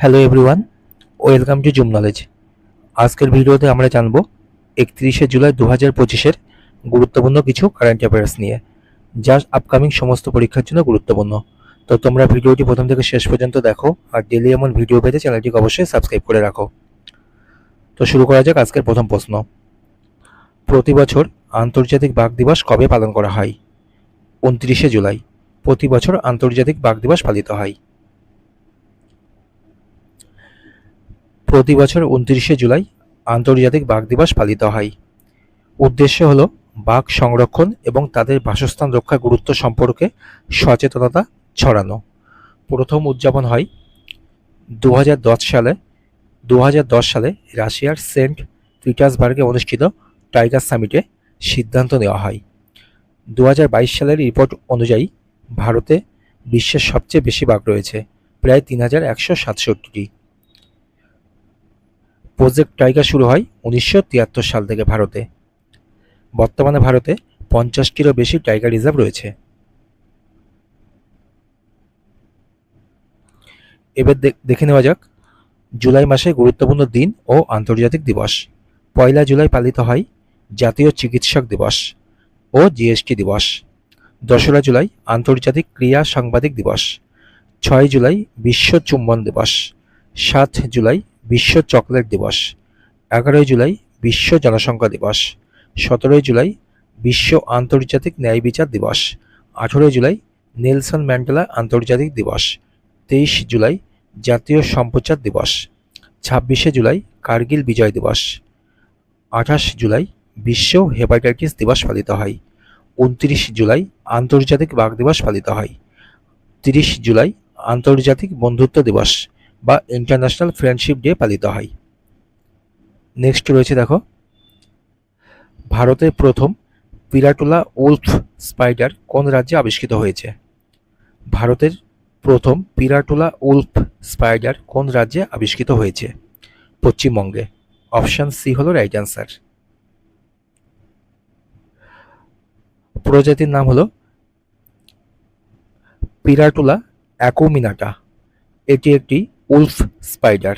Hello everyone welcome to Zoom Knowledge আজকের ভিডিওতে আমরা জানব একত্রিশে জুলাই দু হাজার পঁচিশের গুরুত্বপূর্ণ কিছু কারেন্ট অ্যাফেয়ার্স নিয়ে, যা আপকামিং সমস্ত পরীক্ষার জন্য গুরুত্বপূর্ণ। তো তোমরা ভিডিওটি প্রথম থেকে শেষ পর্যন্ত দেখো, আর ডেলি এমন ভিডিও পেতে চ্যানেলটিকে অবশ্যই সাবস্ক্রাইব করে রাখো। তো শুরু করা যাক আজকের প্রথম প্রশ্ন। প্রতি বছর আন্তর্জাতিক বাঘ দিবস কবে পালন করা হয়? উনত্রিশে জুলাই, প্রতি বছর আন্তর্জাতিক বাঘ দিবস পালিত হয়। প্রতি বছর উনত্রিশে জুলাই আন্তর্জাতিক বাঘ দিবস পালিত হয়। উদ্দেশ্য হল বাঘ সংরক্ষণ এবং তাদের বাসস্থান রক্ষা গুরুত্ব সম্পর্কে সচেতনতা ছড়ানো। প্রথম উদযাপন হয় দু হাজার দশ সালে। দু হাজার দশ সালে রাশিয়ার সেন্ট পিটার্সবার্গে অনুষ্ঠিত টাইগার সামিটে সিদ্ধান্ত নেওয়া হয়। দু হাজার বাইশ সালের রিপোর্ট অনুযায়ী ভারতে বিশ্বের সবচেয়ে বেশি বাঘ রয়েছে, প্রায় তিন হাজার একশো সাতষট্টিটি। প্রজেক্ট টাইগার শুরু হয় উনিশশো তিয়াত্তর সাল থেকে ভারতে। বর্তমানে ভারতে পঞ্চাশটিরও বেশি টাইগার রিজার্ভ রয়েছে। এবার দেখে নেওয়া যাক জুলাই মাসে গুরুত্বপূর্ণ দিন ও আন্তর্জাতিক দিবস। পয়লা জুলাই পালিত হয় জাতীয় চিকিৎসক দিবস ও জিএসটি দিবস। দোসরা জুলাই আন্তর্জাতিক ক্রীড়া সাংবাদিক দিবস। ছয় জুলাই বিশ্ব চুম্বন দিবস। সাত জুলাই বিশ্ব চকলেট দিবস। এগারোই জুলাই বিশ্ব জনসংখ্যা দিবস। সতেরোই জুলাই বিশ্ব আন্তর্জাতিক ন্যায় বিচার দিবস। আঠেরোই জুলাই নেলসন ম্যান্ডেলা আন্তর্জাতিক দিবস। তেইশ জুলাই জাতীয় সম্প্রচার দিবস। ছাব্বিশে জুলাই কার্গিল বিজয় দিবস। আঠাশ জুলাই বিশ্ব হেপাটাইটিস দিবস পালিত হয়। উনত্রিশ জুলাই আন্তর্জাতিক বাঘ দিবস পালিত হয়। তিরিশ জুলাই আন্তর্জাতিক বন্ধুত্ব দিবস। বা ইন্টারন্যাশনাল ফ্রেন্ডশিপ ডে পালিত হয়। নেক্সট রয়েছে দেখো, ভারতের প্রথম পিরাটোলা উলফ স্পাইডার কোন রাজ্যে আবিষ্কৃত হয়েছে? ভারতের প্রথম পিরাটোলা উলফ স্পাইডার কোন রাজ্যে আবিষ্কৃত হয়েছে? পশ্চিমবঙ্গে। অপশান সি হলো রাইট অ্যান্সার প্রজাতির নাম হলো পিরাটুলা অ্যাকুমিনাটা। এটি একটি উলফ স্পাইডার।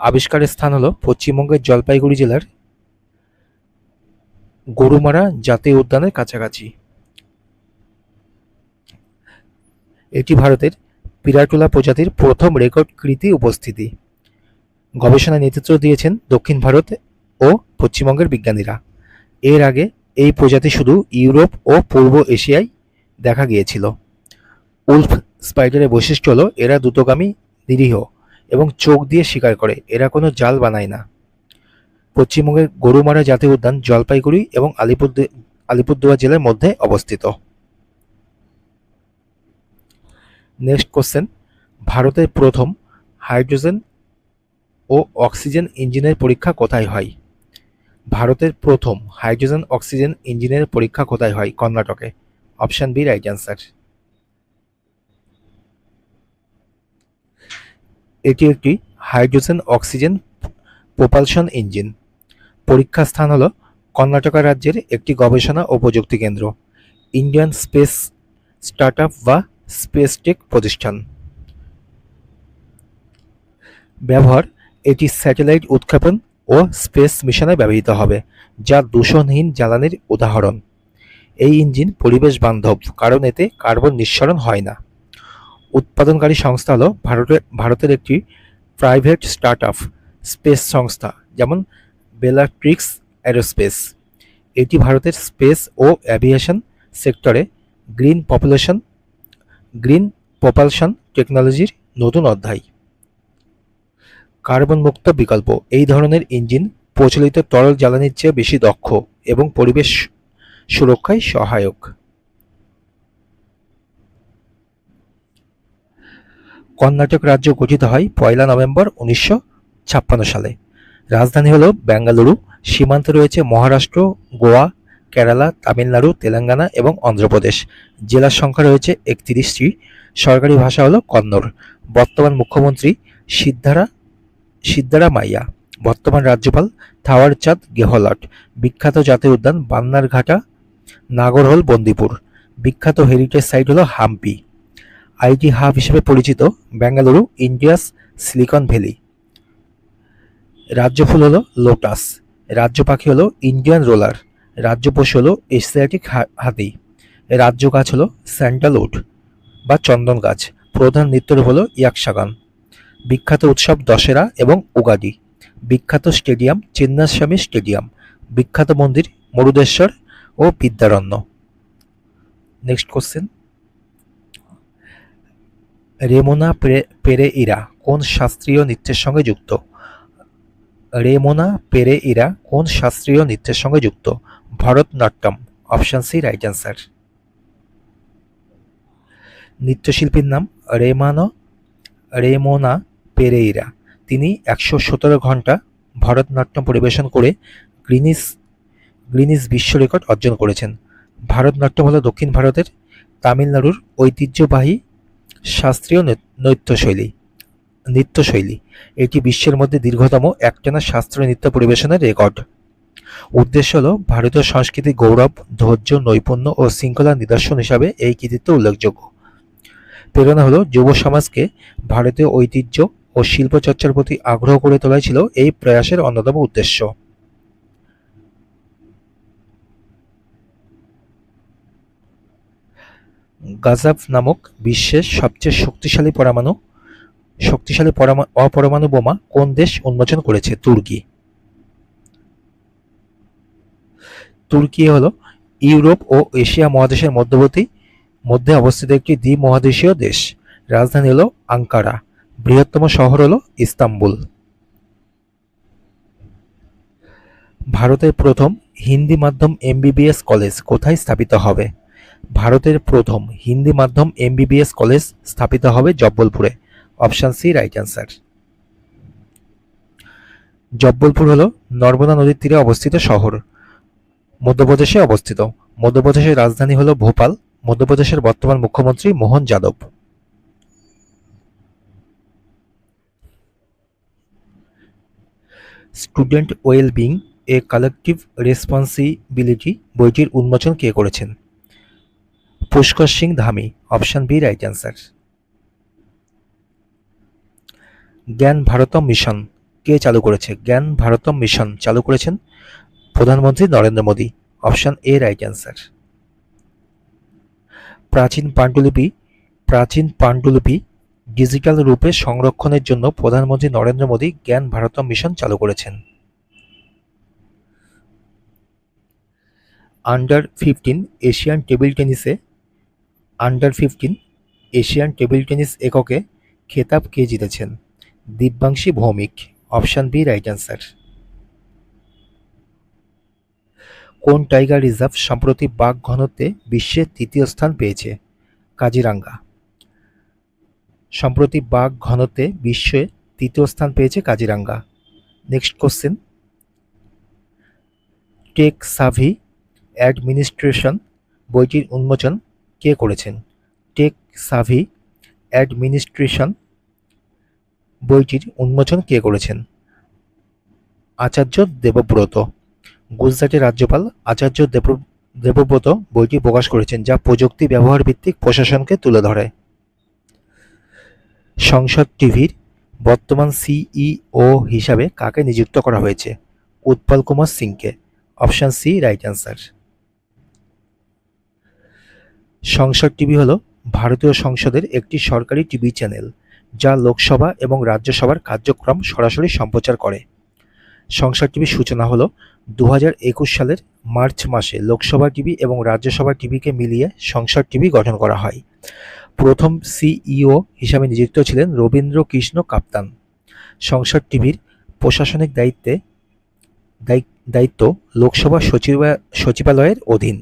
আবিষ্কারের স্থান হলো পশ্চিমবঙ্গের জলপাইগুড়ি জেলার গরুমারা জাতীয় উদ্যানের কাছাকাছি। এটি ভারতের পিরাটুলা প্রজাতির প্রথম রেকর্ডকৃতি উপস্থিতি। গবেষণায় নেতৃত্ব দিয়েছেন দক্ষিণ ভারত ও পশ্চিমবঙ্গের বিজ্ঞানীরা। এর আগে এই প্রজাতি শুধু ইউরোপ ও পূর্ব এশিয়ায় দেখা গিয়েছিল। উলফ স্পাইডারের বৈশিষ্ট্য হলো, এরা দ্রুতগামী নিরীহ এবং চোখ দিয়ে শিকার করে। এরা কোনো জাল বানায় না। পশ্চিমবঙ্গের গরুমারা জাতীয় উদ্যান জলপাইগুড়ি এবং আলিপুরদু, আলিপুরদুয়ার জেলার মধ্যে অবস্থিত। নেক্সট কোশ্চেন ভারতের প্রথম হাইড্রোজেন ও অক্সিজেন ইঞ্জিনের পরীক্ষা কোথায় হয়? ভারতের প্রথম হাইড্রোজেন অক্সিজেন ইঞ্জিনের পরীক্ষা কোথায় হয় কর্ণাটকে? অপশন বি রাইট অ্যান্সার এটি একটি হাইড্রোজেন অক্সিজেন প্রোপালশন ইঞ্জিন। পরীক্ষা স্থান হল কর্ণাটকা রাজ্যের একটি গবেষণা ও প্রযুক্তি কেন্দ্র, ইন্ডিয়ান স্পেস স্টার্টআপ বা স্পেস টেক প্রতিষ্ঠান। ব্যবহার এটি স্যাটেলাইট উৎক্ষেপণ ও স্পেস মিশনে ব্যবহৃত হবে, যা দূষণহীন জ্বালানির উদাহরণ। এই ইঞ্জিন পরিবেশ বান্ধব, কারণ এতে কার্বন নিঃসরণ হয় না। উৎপাদনকারী সংস্থা হলো ভারতের ভারতের একটি প্রাইভেট স্টার্টআপ স্পেস সংস্থা, যেমন বেলাট্রিক্স অ্যারোস্পেস এটি ভারতের স্পেস ও অ্যাভিয়েশন সেক্টরে গ্রিন পপুলেশন গ্রিন প্রপালশন টেকনোলজির নতুন অধ্যায়। কার্বন মুক্ত বিকল্প, এই ধরনের ইঞ্জিন প্রচলিত তরল জ্বালানির চেয়ে বেশি দক্ষ এবং পরিবেশ সুরক্ষায় সহায়ক। কর্ণাটক রাজ্য গঠিত হয় পয়লা নভেম্বর উনিশশো ছাপ্পান্ন সালে। রাজধানী হলো বেঙ্গালুরু। সীমান্তে রয়েছে মহারাষ্ট্র, গোয়া, কেরালা, তামিলনাড়ু, তেলেঙ্গানা এবং অন্ধ্রপ্রদেশ। জেলার সংখ্যা রয়েছে একত্রিশটি। সরকারি ভাষা হলো কন্নড়। বর্তমান মুখ্যমন্ত্রী সিদ্ধারা সিদ্ধারা মাইয়া। বর্তমান রাজ্যপাল থাওয়ারচাঁদ গেহলট। বিখ্যাত জাতীয় উদ্যান বান্নার বান্নারঘাটা, নাগরহোল, বন্দিপুর। বিখ্যাত হেরিটেজ সাইট হলো হাম্পি। আইটি হাব হিসেবে পরিচিত বেঙ্গালুরু, ইন্ডিয়াস, সিলিকন ভ্যালি। রাজ্য ফুল হলো লোটাস। রাজ্য পাখি হলো ইন্ডিয়ান রোলার। রাজ্য পশু হলো এশিয়াটিক হাতি। রাজ্য গাছ হলো স্যান্ডালউড বা চন্দন গাছ। প্রধান নৃত্যরূপ হলো ইয়াকশাগান। বিখ্যাত উৎসব দশেরা এবং উগাদি। বিখ্যাত স্টেডিয়াম চিন্নাস্বামী স্টেডিয়াম। বিখ্যাত মন্দির মরুদেশ্বর ও বিদ্যারণ্য। Next question. রেমোনা পেরেইরা কোন শাস্ত্রীয় নৃত্যের সঙ্গে যুক্ত? রেমোনা পেরেইরা কোন শাস্ত্রীয় নৃত্যের সঙ্গে যুক্ত? Bharatanatyam option C right answer নৃত্যশিল্পীর নাম রেমানো, রেমোনা পেরেইরা। তিনি একশো সতেরো ঘণ্টা ভরতনাট্যম পরিবেশন করে গ্রিনিস গ্রিনিস বিশ্ব রেকর্ড অর্জন করেছেন। ভারতনাট্যম হল দক্ষিণ ভারতের তামিলনাড়ুর ঐতিহ্যবাহী শাস্ত্রীয় নৃত্যশৈলী। নৃত্যশৈলী। এটি বিশ্বের মধ্যে দীর্ঘতম একটানা শাস্ত্রীয় নৃত্য পরিবেশনের রেকর্ড। উদ্দেশ্য হল ভারতীয় সংস্কৃতির গৌরব, ধৈর্য, নৈপুণ্য ও শৃঙ্খলার নিদর্শন হিসাবে এই কৃতিত্ব উল্লেখযোগ্য। প্রেরণা হলো যুব সমাজকে ভারতীয় ঐতিহ্য ও শিল্পচর্চার প্রতি আগ্রহ করে তোলাই ছিল এই প্রয়াসের অন্যতম উদ্দেশ্য। গাজাব নামক বিশ্বের সবচেয়ে শক্তিশালী পরমাণু, শক্তিশালী অপরমাণু বোমা কোন দেশ উন্মোচন করেছে? তুর্কি। তুর্কি হল ইউরোপ ও এশিয়া মহাদেশের মধ্যবর্তী, মধ্যে অবস্থিত একটি দ্বীপ মহাদেশীয় দেশ। রাজধানী হল আঙ্কারা। বৃহত্তম শহর হল ইস্তাম্বুল। ভারতের প্রথম হিন্দি মাধ্যম এমবিবিএস কলেজ কোথায় স্থাপিত হবে? ভারতের প্রথম হিন্দি মাধ্যম এমবিবিএস কলেজ স্থাপিত হবে জব্বলপুরে। Option C right answer Jabalpur হল নর্মদা নদীর তীরে অবস্থিত শহর। মধ্যপ্রদেশে অবস্থিত। মধ্যপ্রদেশের রাজধানী হল ভোপাল। মধ্যপ্রদেশের বর্তমান মুখ্যমন্ত্রী Mohan Yadav. Student wellbeing a collective responsibility বইটির উন্মোচন কে করেছেন? Pushkar Singh Dhami, option B right answer. Gyan Bharatam mission, কে চালু করেছে? জ্ঞান ভারতম মিশন চালু করেছেন প্রধানমন্ত্রী Narendra Modi, option A right answer. প্রাচীন পাণ্ডুলিপি প্রাচীন পাণ্ডুলিপি ডিজিটাল রূপে সংরক্ষণের জন্য প্রধানমন্ত্রী নরেন্দ্র মোদী জ্ঞান ভারতম মিশন চালু করেছেন। Under fifteen Asian table টেনিসে under fifteen Asian table tennis এককে খেতাব কে জিতেছেন? Divyanshi Bhowmick, option B right answer. কোন টাইগার রিজার্ভ সম্প্রতি বাঘ ঘনত্বে বিশ্বের তৃতীয় স্থান পেয়েছে? কাজিরাঙ্গা। সম্প্রতি বাঘ ঘনত্বে বিশ্বে তৃতীয় স্থান পেয়েছে Kaziranga. Next question. Tech savvy administration বইটির উন্মোচন কে করেছেন? টেক সাভি অ্যাডমিনিস্ট্রেশন বইটির উন্মোচন কে করেছেন? আচার্য দেবব্রত। গুজরাটের রাজ্যপাল আচার্য দেব, দেবব্রত বইটি প্রকাশ করেছেন, যা প্রযুক্তি ব্যবহার ভিত্তিক প্রশাসনকে তুলে ধরে। সংসদ টিভির বর্তমান সিইও হিসাবে কাকে নিযুক্ত করা হয়েছে? উৎপল কুমার সিংকে। Option C, right answer. Sansad TV হল ভারতীয় সংসদের একটি সরকারি টিভি চ্যানেল, যা লোকসভা এবং রাজ্যসভার কার্যক্রম সরাসরি সম্প্রচার করে। সংসদ টিভির সূচনা হলো দু সালের মার্চ মাসে লোকসভা টিভি এবং রাজ্যসভা টিভিকে মিলিয়ে সংসদ টিভি গঠন করা হয়। প্রথম সিইও হিসাবে নিযুক্ত ছিলেন রবীন্দ্র কৃষ্ণ কাপ্তান। সংসদ টিভির প্রশাসনিক দায়িত্বে দায়িত্ব লোকসভা সচিবা সচিবালয়ের অধীন।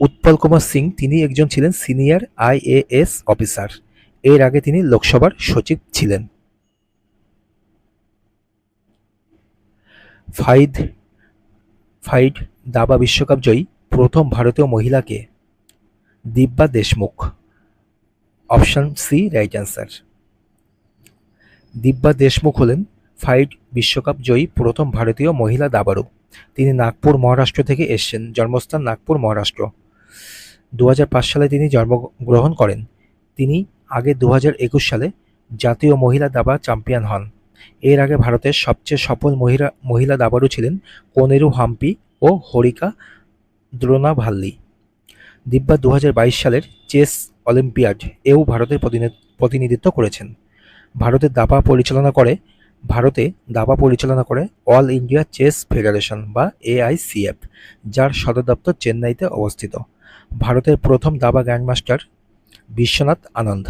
উৎপল কুমার সিং, তিনি একজন ছিলেন সিনিয়র আইএএস অফিসার। এর আগে তিনি লোকসভার সচিব ছিলেন। ফাইদ ফাইড দাবা বিশ্বকাপ জয়ী প্রথম ভারতীয় মহিলাকে Divya Deshmukh. Option C, right answer. Divya Deshmukh হলেন ফাইড বিশ্বকাপ জয়ী প্রথম ভারতীয় মহিলা দাবাড়ু। তিনি নাগপুর, মহারাষ্ট্র থেকে এসছেন। জন্মস্থান নাগপুর, মহারাষ্ট্র। দু হাজার পাঁচ সালে তিনি জন্মগ্রহণ করেন। তিনি আগে দু হাজার একুশ সালে জাতীয় মহিলা দাবা চ্যাম্পিয়ন হন। এর আগে ভারতের সবচেয়ে সফল মহিলা মহিলা দাবাড়ু ছিলেন কোনেরু হাম্পি ও হরিকা দ্রোণাভাল্লি। দিব্যা দু হাজার বাইশ সালের চেস অলিম্পিয়াড এও ভারতের প্রতিনে- প্রতিনিধিত্ব করেছেন। ভারতের দাবা পরিচালনা করে, ভারতে দাবা পরিচালনা করে অল ইন্ডিয়া চেস ফেডারেশন বা এআইসিএফ যার সদর দপ্তর চেন্নাইতে অবস্থিত। ভারতের প্রথম দাবা গ্র্যান্ডমাস্টার বিশ্বনাথ আনন্দ।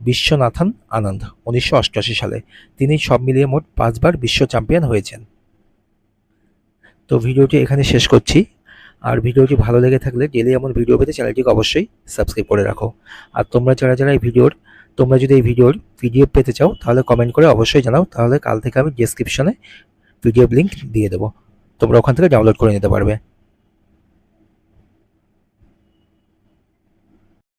বিশ্বনাথন আনন্দ, উনিশশো অষ্টআশি সালে। তিনি সব মিলিয়ে মোট পাঁচবার বিশ্ব চ্যাম্পিয়ন হয়েছেন। তো ভিডিওটি এখানে শেষ করছি। আর ভিডিওটি ভালো লেগে থাকলে ডেলি এমন ভিডিও পেতে চ্যানেলটিকে অবশ্যই সাবস্ক্রাইব করে রাখো। আর তোমরা যারা যারা এই ভিডিওর, তোমরা যদি এই ভিডিওর পিডিএফ পেতে চাও, তাহলে কমেন্ট করে অবশ্যই জানাও। তাহলে কাল থেকে আমি ডেসক্রিপশনে পিডিএফ লিঙ্ক দিয়ে দেবো। তোমরা ওখান থেকে ডাউনলোড করে নিতে পারবে।